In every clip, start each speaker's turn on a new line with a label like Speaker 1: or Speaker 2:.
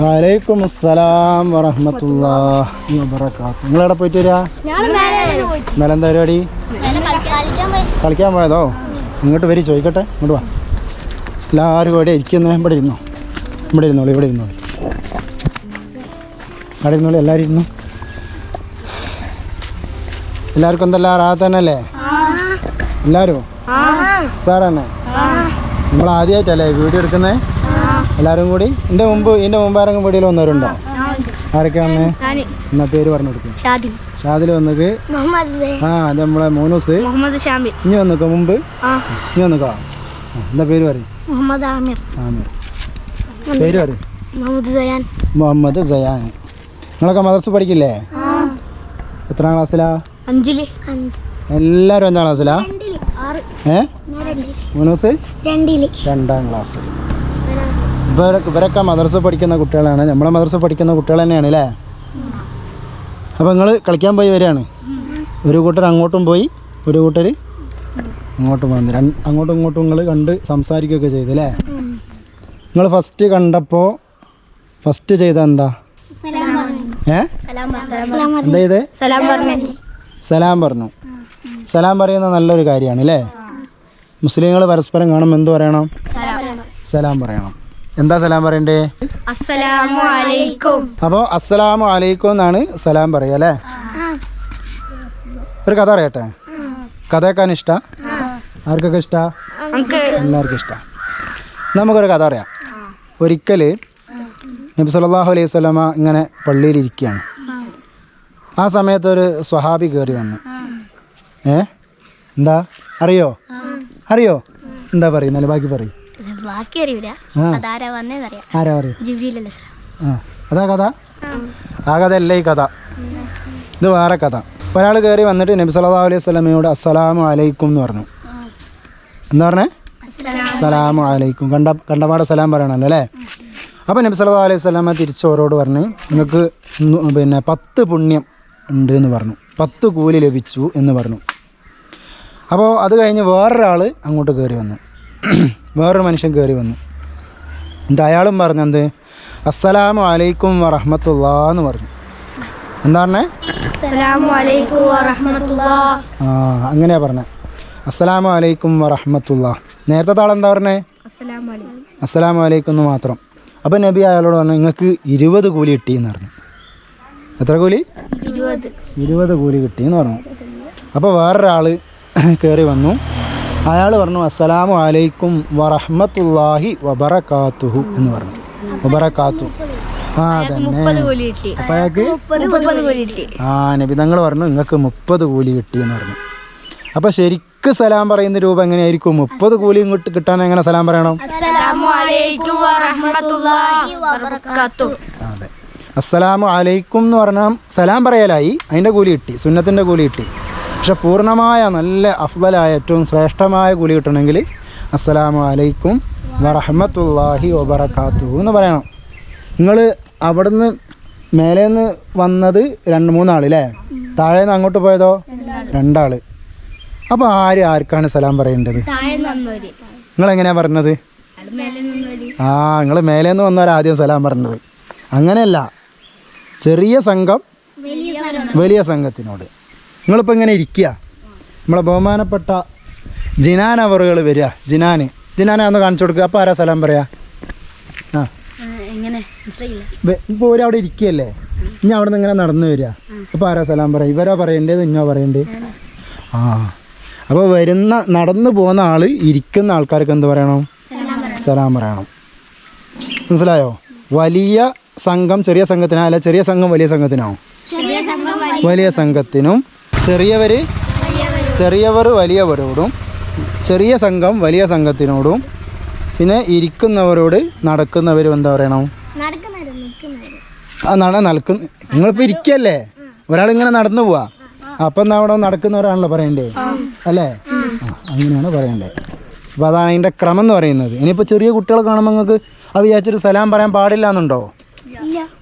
Speaker 1: വലൈക്കും അസ്സലാം വറഹമത്തുള്ളാഹി നിങ്ങൾ എവിടെ പോയിട്ട് വരിക? ഇന്നലെ എന്താ പരിപാടി? കളിക്കാൻ പോയതോ? ഇങ്ങോട്ട് വരി ചോദിക്കട്ടെ. ഇങ്ങോട്ട് വാ. എല്ലാവരും ഇവിടെ ഇരിക്കുന്നു. ഇവിടെ ഇരുന്നോ. ഇവിടെ ഇരുന്നോളൂ ഇവിടെ ഇരുന്നോളൂ. അവിടെ ഇരുന്നോളൂ എല്ലാവരും ഇരുന്നു. എല്ലാവർക്കും എന്തെല്ലാം റാഹത്ത് തന്നെ അല്ലേ എല്ലാവരും? സാറന്നെ നമ്മൾ ആദ്യമായിട്ടല്ലേ വീഡിയോ എടുക്കുന്നത് എല്ലാവരും കൂടി? എന്റെ മുമ്പ് എന്റെ മുമ്പ് ആരെങ്കിലും വീഡിയോയിൽ വന്നവരുണ്ടോ? ആരൊക്കെയാണ് എന്നാ പേര് പറഞ്ഞു കൊടുക്കും ഷാദിൽ വന്നത്? ആ അത് നമ്മളെ
Speaker 2: മുഹമ്മദ്
Speaker 1: ഇനി വന്നിക്കോ മുമ്പ്? ഇനി വന്നിക്കോ? എന്താ പേര് പറയും?
Speaker 2: മുഹമ്മദ് ആമിർ.
Speaker 1: ആമിർ. പേര് പറയും.
Speaker 2: മുഹമ്മദ് സയാൻ.
Speaker 1: നിങ്ങളൊക്കെ മദർസ് പഠിക്കില്ലേ? എത്രാം ക്ലാസ്സിലാ?
Speaker 2: അഞ്ചിൽ. അഞ്ച്
Speaker 1: എല്ലാവരും അഞ്ചാം ക്ലാസ്സിലാ ഏ? മൂന്നൂസ് രണ്ടാം ക്ലാസ്. ഇവരൊക്കെ ഇവരൊക്കെ മദർസ പഠിക്കുന്ന കുട്ടികളാണ്. നമ്മളെ മദർസ പഠിക്കുന്ന കുട്ടികൾ തന്നെയാണ് അല്ലേ? അപ്പോൾ നിങ്ങൾ കളിക്കാൻ പോയി വരികയാണ്? ഒരു കൂട്ടർ അങ്ങോട്ടും പോയി ഒരു കൂട്ടർ അങ്ങോട്ടും വന്നു. രണ്ട് അങ്ങോട്ടും ഇങ്ങോട്ടും നിങ്ങൾ കണ്ട് സംസാരിക്കുകയൊക്കെ ചെയ്തു അല്ലേ? നിങ്ങൾ ഫസ്റ്റ് കണ്ടപ്പോൾ ഫസ്റ്റ് ചെയ്ത എന്താ? ഏ? എന്താ ചെയ്ത്?
Speaker 2: സലാം പറഞ്ഞു.
Speaker 1: സലാം പറഞ്ഞു. സലാം പറയുന്നത് നല്ലൊരു കാര്യമാണ് അല്ലേ? മുസ്ലിങ്ങൾ പരസ്പരം കാണുമ്പോൾ എന്ത് പറയണം? സലാം. പറയണം. എന്താ സലാം പറയണ്ടേ? അപ്പോൾ അസ്സലാമു അലൈക്കും എന്നാണ് സലാം പറയുക അല്ലേ? ഒരു കഥ പറയട്ടെ? കഥ കേൾക്കാൻ ഇഷ്ടം ആർക്കൊക്കെ ഇഷ്ട? എല്ലാവർക്കും ഇഷ്ട. നമുക്കൊരു കഥ പറയാം. ഒരിക്കൽ നബി സല്ലല്ലാഹു അലൈഹി സ്വലമ ഇങ്ങനെ പള്ളിയിൽ ഇരിക്കുകയാണ് ആ സമയത്ത് ഒരു സ്വഹാബി കയറി വന്നു. ഏ? എന്താ? അറിയോ? അറിയോ? എന്താ പറയുന്നത് ബാക്കി പറയും.
Speaker 2: ബാക്കി അറിയില്ല
Speaker 1: ആ.
Speaker 2: അതാരാ വന്നേന്നറിയാം.
Speaker 1: ആരാ പറയും?
Speaker 2: ജിബ്രീലല്ലേ
Speaker 1: ആ. അതാ കഥ? ആ. കഥ അല്ല ഈ കഥ. ഇത് വേറെ കഥ. ഒരാൾ കയറി വന്നിട്ട് നബി സല്ലാ അലൈഹി സ്വലമയോട് അസ്സലാമു അലൈക്കും എന്ന് പറഞ്ഞു. എന്താ പറഞ്ഞേ? സലാമു അലൈക്കും. കണ്ട കണ്ടപാടെ സലാം പറയണല്ലോ അല്ലേ? അപ്പോൾ നബി സല്ലാ അലൈഹി സ്വലാമ തിരിച്ചവരോട് പറഞ്ഞു നിങ്ങൾക്ക് പിന്നെ പത്ത് പുണ്യം ഉണ്ട് എന്ന് പറഞ്ഞു. പത്ത് കൂലി ലഭിച്ചു എന്ന് പറഞ്ഞു. അപ്പോൾ അത് കഴിഞ്ഞ് വേറൊരാൾ അങ്ങോട്ട് കയറി വന്നു. വേറൊരു മനുഷ്യൻ കയറി വന്നു. എന്നിട്ട് അയാളും പറഞ്ഞെന്ത് അസ്സലാമു അലൈക്കും വറഹമത്തുള്ള എന്ന് പറഞ്ഞു. എന്താണ്? പറഞ്ഞേ ആ അങ്ങനെയാ പറഞ്ഞത് അസ്സലാമു അലൈക്കും വറഹമത്തുള്ള നേരത്തെ താളം എന്താ പറഞ്ഞേ?
Speaker 2: അസ്സലാമു അലൈക്കും.
Speaker 1: എന്ന് മാത്രം. അപ്പോൾ നബി അയാളോട് പറഞ്ഞു നിങ്ങൾക്ക് ഇരുപത് കൂലി കിട്ടിയെന്ന് പറഞ്ഞു. എത്ര കൂലി?
Speaker 2: ഇരുപത്.
Speaker 1: ഇരുപത് കൂലി കിട്ടിയെന്ന് പറഞ്ഞു. അപ്പോൾ വേറൊരാൾ കയറി വന്നു. അയാൾ പറഞ്ഞു അസ്സലാമു അലൈക്കും വറഹ്മത്തുള്ളാഹി വബറകാതുഹു എന്ന് പറഞ്ഞു. വബറകാത്തു. ആ തന്നെ അയാൾക്ക് ആ നബി തങ്ങൾ പറഞ്ഞു നിങ്ങൾക്ക് മുപ്പത് കൂലി കിട്ടി എന്ന് പറഞ്ഞു. അപ്പോൾ ശരിക്ക് സലാം പറയുന്ന രൂപം എങ്ങനെയായിരിക്കും? മുപ്പത് കൂലി ഇങ്ങോട്ട് കിട്ടാൻ എങ്ങനെ സലാം പറയണം? അതെ. അസ്സലാമു അലൈക്കും എന്ന് പറഞ്ഞാൽ സലാം പറയലായി. അതിന്റെ കൂലി കിട്ടി. സുന്നത്തിന്റെ കൂലി കിട്ടി. പക്ഷെ പൂർണമായ നല്ല അഫ്ദലായ ഏറ്റവും ശ്രേഷ്ഠമായ കൂലി കിട്ടണമെങ്കിൽ അസ്സലാമു അലൈക്കും വറഹമത്തുള്ളാഹി വബറകാത്തു എന്ന് പറയണം. നിങ്ങൾ അവിടുന്ന് മേലേന്ന് വന്നത് രണ്ട് മൂന്നാൾ അല്ലേ താഴേന്ന് അങ്ങോട്ട് പോയതോ? രണ്ടാൾ അപ്പോൾ ആര് ആർക്കാണ് സലാം പറയേണ്ടത്?
Speaker 2: നിങ്ങൾ എങ്ങനെയാണ്
Speaker 1: നിങ്ങളെങ്ങനെയാണ് പറഞ്ഞത്? ആ നിങ്ങൾ മേലേന്ന് വന്നവർ ആദ്യം സലാം പറഞ്ഞത്. അങ്ങനെയല്ല ചെറിയ സംഘം. വലിയ സംഘത്തിനോട്. നിങ്ങളിപ്പോൾ ഇങ്ങനെ ഇരിക്കുക. നമ്മളെ ബഹുമാനപ്പെട്ട ജിനാൻ അവറുകൾ വരിക. ജിനാന്. ജിനാനെ ഒന്ന് കാണിച്ചു കൊടുക്കുക അപ്പോൾ ആരാ സ്ഥലം പറയാ? ആ. ഇപ്പോൾ ഒരു അവിടെ ഇരിക്കുകയല്ലേ? ഇനി അവിടെ നിന്ന് ഇങ്ങനെ നടന്നു വരിക. അപ്പോൾ ആരാ സ്ഥലം പറയാ? ഇവരാ പറയേണ്ടത് ഇന്നോ പറയണ്ടേ ആ. അപ്പോൾ വരുന്ന നടന്നു പോകുന്ന ആൾ ഇരിക്കുന്ന ആൾക്കാർക്ക് എന്ത് പറയണം? സലാം പറയണം. മനസ്സിലായോ? വലിയ സംഘം ചെറിയ സംഘത്തിനാ? അല്ല ചെറിയ സംഘം വലിയ സംഘത്തിനോ
Speaker 2: ചെറിയ സംഘം
Speaker 1: വലിയ സംഘത്തിനും ചെറിയവർ ചെറിയവർ വലിയവരോടും ചെറിയ സംഘം വലിയ സംഘത്തിനോടും പിന്നെ ഇരിക്കുന്നവരോട് നടക്കുന്നവരും എന്താ പറയണം? ആ നട നടക്കുന്ന നിങ്ങളിപ്പോൾ ഇരിക്കല്ലേ? ഒരാളിങ്ങനെ നടന്നു പോവാ. അപ്പം എന്താ അവിടെ നടക്കുന്നവരാണല്ലോ പറയണ്ടേ? അല്ലേ? ആ, അങ്ങനെയാണ് പറയണ്ടേ. അപ്പോൾ അതാണ് അതിന്റെ ക്രമം എന്ന് പറയുന്നത്. ഇനിയിപ്പോൾ ചെറിയ കുട്ടികൾ കാണുമ്പോൾ നിങ്ങൾക്ക് അത് വിചാരിച്ചിട്ട് സലാം പറയാൻ പാടില്ല എന്നുണ്ടോ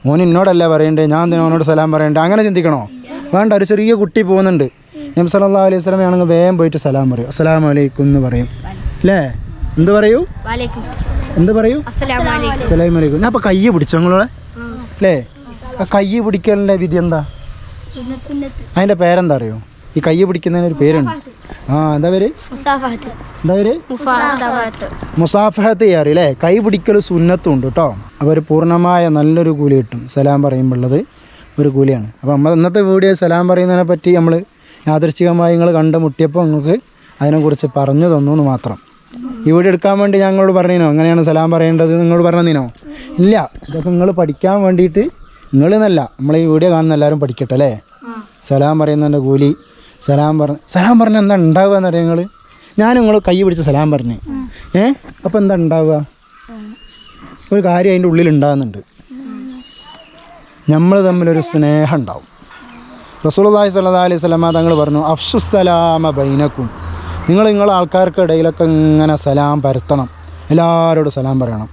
Speaker 1: മോൻ എന്നോടല്ല പറയണ്ടേ? ഞാൻ എന്തിനാ സലാം പറയണ്ടേ? അങ്ങനെ ചിന്തിക്കണോ? വേണ്ട ഒരു ചെറിയ കുട്ടി പോകുന്നുണ്ട്. നബി സല്ലല്ലാഹു അലൈഹി വസല്ലം ആണെങ്കിൽ വേഗം പോയിട്ട് സലാം പറയും. അസ്സലാമു അലൈക്കും എന്ന് പറയും. അല്ലേ? എന്ത് പറയൂ?
Speaker 2: വാലേക്കും
Speaker 1: എന്ത് പറയൂ? അസ്സലാമു അലൈക്കും. ഞാൻ അപ്പോൾ കൈ പിടിച്ചോ നിങ്ങളോടെ. അല്ലേ? ആ കൈ പിടിക്കലിന്റെ വിധി എന്താ? അതിന്റെ പേരെന്താ അറിയോ? ഈ കൈ പിടിക്കുന്നതിന് ഒരു പേരുണ്ട്. ആ എന്താ പേര്? എന്താ പേര്? മുസാഫഹത്ത്. ചെയ്യാറ് അല്ലേ? കൈ പിടിക്കൽ സുന്നത്തും ഉണ്ട് കേട്ടോ അവർ പൂർണമായ നല്ലൊരു കൂലി കിട്ടും. സലാം പറയുമ്പോഴുള്ളത് ഒരു കൂലിയാണ്. അപ്പോൾ നമ്മൾ ഇന്നത്തെ വീഡിയോ സലാം പറയുന്നതിനെ പറ്റി നമ്മൾ യാദൃശ്ചികമായി നിങ്ങൾ കണ്ടുമുട്ടിയപ്പോൾ നിങ്ങൾക്ക് അതിനെക്കുറിച്ച് പറഞ്ഞു തന്നു എന്ന് മാത്രം. ഈ വീഡിയോ എടുക്കാൻ വേണ്ടി ഞങ്ങളോട് പറഞ്ഞിനോ? അങ്ങനെയാണ് സലാം പറയേണ്ടത് നിങ്ങളോട് പറഞ്ഞതിനോ ഇല്ല. ഇതൊക്കെ നിങ്ങൾ പഠിക്കാൻ വേണ്ടിയിട്ട് നിങ്ങൾ എന്നല്ല നമ്മൾ ഈ വീഡിയോ കാണുന്ന എല്ലാവരും പഠിക്കട്ടെ അല്ലേ? സലാം പറയുന്നതിന്റെ കൂലി സലാം പറഞ്ഞ് സലാം പറഞ്ഞ എന്താ ഉണ്ടാവുക എന്നറിയാം നിങ്ങൾ ഞാൻ നിങ്ങൾ കൈ പിടിച്ച് സലാം പറഞ്ഞു. ഏ? അപ്പോൾ എന്താ ഉണ്ടാവുക ഒരു കാര്യം അതിന്റെ ഉള്ളിൽ ഉണ്ടാകുന്നുണ്ട് നമ്മൾ തമ്മിലൊരു സ്നേഹം ഉണ്ടാവും റസൂലുള്ളാഹി സ്വല്ലല്ലാഹി അലൈഹി സ്വലമ തങ്ങൾ പറഞ്ഞു അഫ്സുസലാമ ബൈനക്കും. നിങ്ങൾ നിങ്ങളെ ആൾക്കാർക്കിടയിലൊക്കെ ഇങ്ങനെ സലാം പരത്തണം. എല്ലാവരോടും സലാം പറയണം.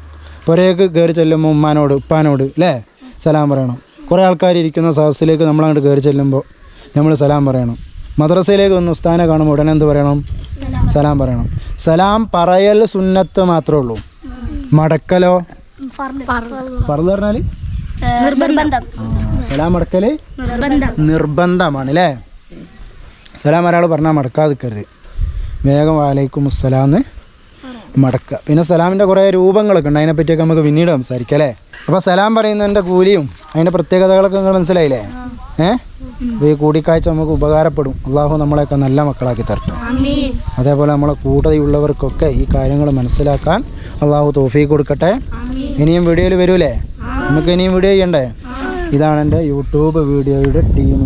Speaker 1: ഒരേക്ക് കയറി ചെല്ലുമ്പോൾ ഉമ്മാനോട് ഉപ്പാനോട് അല്ലേ സലാം പറയണം. കുറേ ആൾക്കാർ ഇരിക്കുന്ന സദസ്സിലേക്ക് നമ്മളങ്ങോട്ട് കയറി ചെല്ലുമ്പോൾ നമ്മൾ സലാം പറയണം. മദ്രസയിലേക്ക് വന്ന് ഉസ്താനെ കാണുമ്പോൾ ഉടനെ എന്ത് പറയണം? സലാം പറയണം. സലാം പറയൽ സുന്നത്ത് മാത്രമേ ഉള്ളൂ. മടക്കലോ? പറഞ്ഞു. പറഞ്ഞാൽ
Speaker 2: നിർബന്ധം.
Speaker 1: സലാം
Speaker 2: നിർബന്ധം.
Speaker 1: നിർബന്ധമാണ് അല്ലേ സലാം ഒരാൾ പറഞ്ഞാൽ മടക്കാതിക്കരുത് വേഗം വാലൈക്കും അസ്സലാന്ന് മടക്കുക പിന്നെ സലാമിന്റെ കുറേ രൂപങ്ങളൊക്കെ ഉണ്ട് അതിനെ അതിനെപ്പറ്റിയൊക്കെ നമുക്ക് പിന്നീട് സംസാരിക്കാം അല്ലേ? അപ്പോൾ സലാം പറയുന്നതിന്റെ കൂലിയും അതിന്റെ പ്രത്യേകതകളൊക്കെ നിങ്ങൾ മനസ്സിലായില്ലേ? ഏ? അപ്പോൾ ഈ കൂടിക്കാഴ്ച നമുക്ക് ഉപകാരപ്പെടും. അള്ളാഹു നമ്മളെയൊക്കെ നല്ല മക്കളാക്കി തരട്ടെ. അതേപോലെ നമ്മളെ കൂട്ടതയുള്ളവർക്കൊക്കെ ഈ കാര്യങ്ങൾ മനസ്സിലാക്കാൻ അള്ളാഹു തോഫി കൊടുക്കട്ടെ. ഇനിയും വീഡിയോയിൽ വരൂലേ? നമുക്ക് ഇനിയും വീഡിയോ ചെയ്യണ്ടേ? ഇതാണ് എന്റെ യൂട്യൂബ് വീഡിയോയുടെ ടീം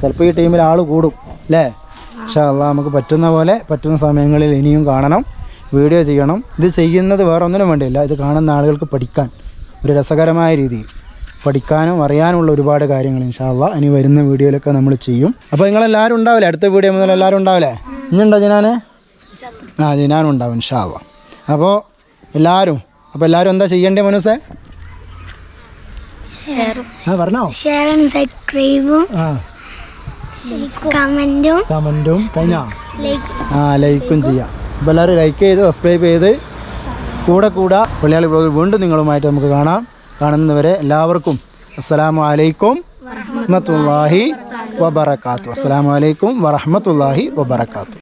Speaker 1: ചിലപ്പോൾ ഈ ടീമിൽ ആൾ കൂടും അല്ലേ പക്ഷേ അല്ല നമുക്ക് പറ്റുന്ന പോലെ പറ്റുന്ന സമയങ്ങളിൽ ഇനിയും കാണണം വീഡിയോ ചെയ്യണം. ഇത് ചെയ്യുന്നത് വേറെ ഒന്നിനും വേണ്ടിയില്ല. ഇത് കാണുന്ന ആളുകൾക്ക് പഠിക്കാൻ ഒരു രസകരമായ രീതിയിൽ. പഠിക്കാനും അറിയാനുമുള്ള ഒരുപാട് കാര്യങ്ങൾ ഇൻഷാല്ല ഇനി വരുന്ന വീഡിയോയിലൊക്കെ നമ്മൾ ചെയ്യും. അപ്പോൾ നിങ്ങളെല്ലാവരും ഉണ്ടാവില്ലേ? അടുത്ത വീഡിയോ മുതൽ എല്ലാവരും ഉണ്ടാവില്ലേ? ഇനിയുണ്ടോ ജിനാന്? ആ ജിനാനും ഉണ്ടാവും ഇൻഷാല്ല അപ്പോൾ എല്ലാവരും അപ്പോൾ എല്ലാവരും എന്താ ചെയ്യേണ്ടേ മനസ്സേ? ആ പറഞ്ഞോ.
Speaker 2: ഷെയറും സബ്സ്ക്രൈബും കമന്റും
Speaker 1: കഴിഞ്ഞോ?
Speaker 2: ലൈക്ക്.
Speaker 1: ആ ലൈക്കും ചെയ്യാം. അപ്പോൾ എല്ലാവരും ലൈക്ക് ചെയ്ത് സബ്സ്ക്രൈബ് ചെയ്ത്. കൂടെ കൂടെ പള്ളിയാളി ബ്ലോഗിൽ വീണ്ടും നിങ്ങളുമായിട്ട് നമുക്ക് കാണാം. കാണുന്നവരെ എല്ലാവർക്കും അസ്സലാമു അലൈക്കും വറഹമത്തല്ലാഹി വബർക്കാത്തു അസ്സലാമു അലൈക്കും വറഹമത്തല്ലാഹി വബറകാത്തു